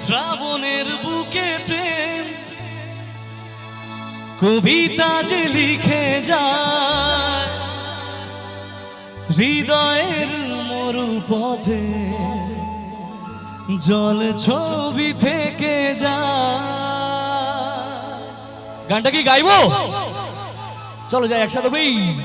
শ্রাবণের বুকে প্রেম। কবিতা যে লিখে যায়, হৃদয়ের মরু পথে জল ছবি থেকে যায়। গানটা কি গাইবো? চলো যাই একসাথে প্লিজ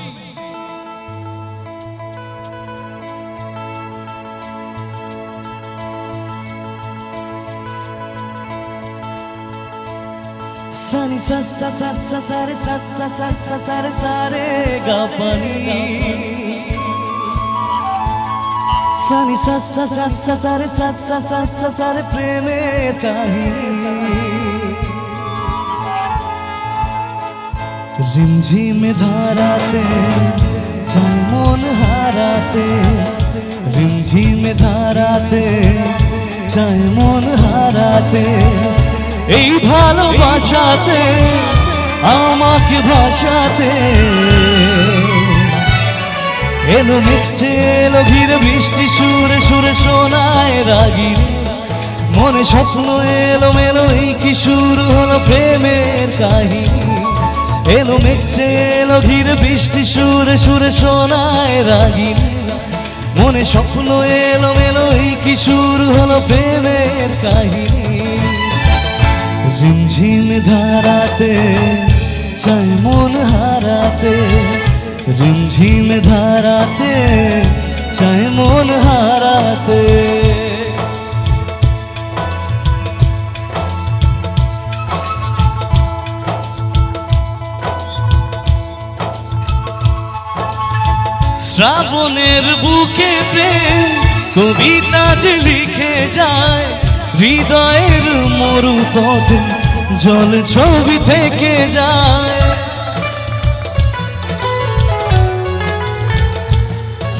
সানি সা সা সা সা সা রে সা সা সা সা সা রে সা রে গা পানি সানি সা সা সা সা সা রে সা সা সা সা সা রে প্রেমের কাহিনী রিমঝিম ধারাতে চাই মন হারাতে রিমঝিম ধারাতে চাই মন হারাতে এই ভালোবাসাতে, আমাকে ভাসাতে। এলো মিখছে এলো ঘিরে বৃষ্টি, সুরে সুরে শোনায় রাগি মনে স্বপ্ন, এলো মেলো, এই কি শুরু হলো প্রেমের কাহিনী। এলো মেঘছে এলো ঘিরে বৃষ্টি, সুরে সুরে শোনায় রাগিনী। মনে স্বপ্ন, এলো মেলো, এই কি শুরু হলো প্রেমের কাহিনী। রিমঝিম ধারাতে, চাই মন হারাতে। রিমঝিম ধারাতে, চাই মন হারাতে। শ্রাবণের বুকে প্রেম, কবিতা যে লিখে যায় হৃদয়ের মরু পথে জল ছবি থেকে যায়।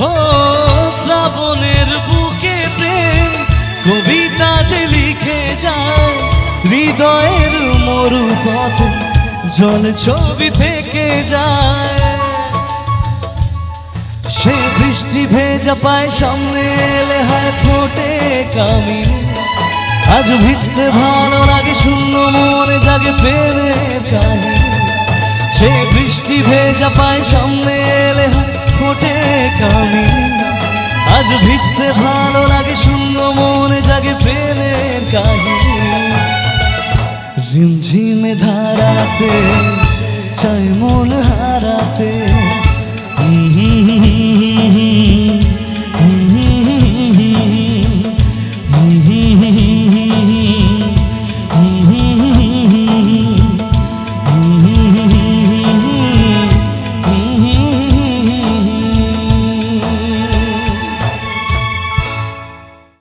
ও শ্রাবণের বুকে প্রেম, কবিতা যে লিখে যায়। হৃদয়ের মরু পথে জল ছবি থেকে যায়। সে বৃষ্টি ভেজা পায়, সামনে এলে হয় ফোটে কামিনী। আজ ভিজতে ভালো লাগে, শূন্য মনে জাগে প্রেমের কাহিনী সে বৃষ্টি ভেজা পায়, সামনে এলে ফোটে কামিনী আজ ভিজতে ভালো লাগে, শূন্য মনে জাগে প্রেমের কাহিনী রিমঝিমে ধারাতে, চাই মন হারাতে।